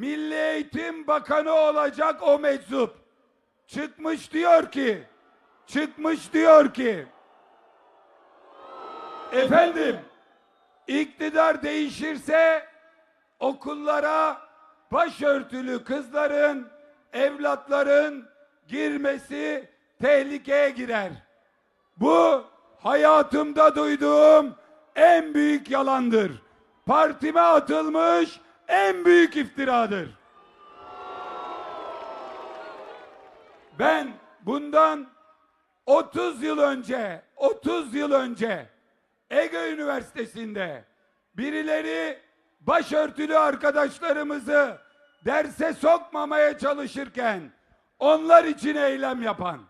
Milli Eğitim Bakanı olacak o meczup. Çıkmış diyor ki, çıkmış diyor ki, efendim iktidar değişirse okullara başörtülü kızların, evlatların girmesi tehlikeye girer. Bu hayatımda duyduğum en büyük yalandır. Partime atılmış en büyük iftiradır. Ben bundan 30 yıl önce, 30 yıl önce Ege Üniversitesi'nde birileri başörtülü arkadaşlarımızı derse sokmamaya çalışırken onlar için eylem yapan,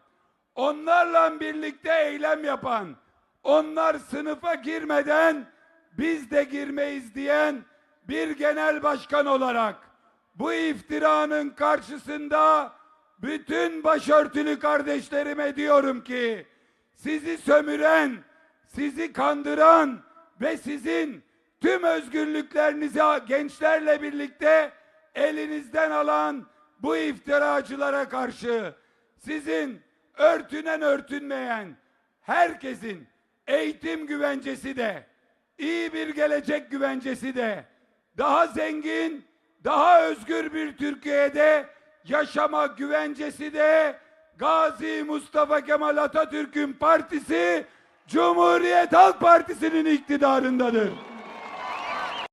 onlarla birlikte eylem yapan, onlar sınıfa girmeden biz de girmeyiz diyen bir genel başkan olarak bu iftiranın karşısında bütün başörtülü kardeşlerime diyorum ki sizi sömüren, sizi kandıran ve sizin tüm özgürlüklerinizi gençlerle birlikte elinizden alan bu iftiracılara karşı sizin örtünen örtünmeyen herkesin eğitim güvencesi de iyi bir gelecek güvencesi de daha zengin, daha özgür bir Türkiye'de yaşama güvencesi de Gazi Mustafa Kemal Atatürk'ün partisi Cumhuriyet Halk Partisi'nin iktidarındadır.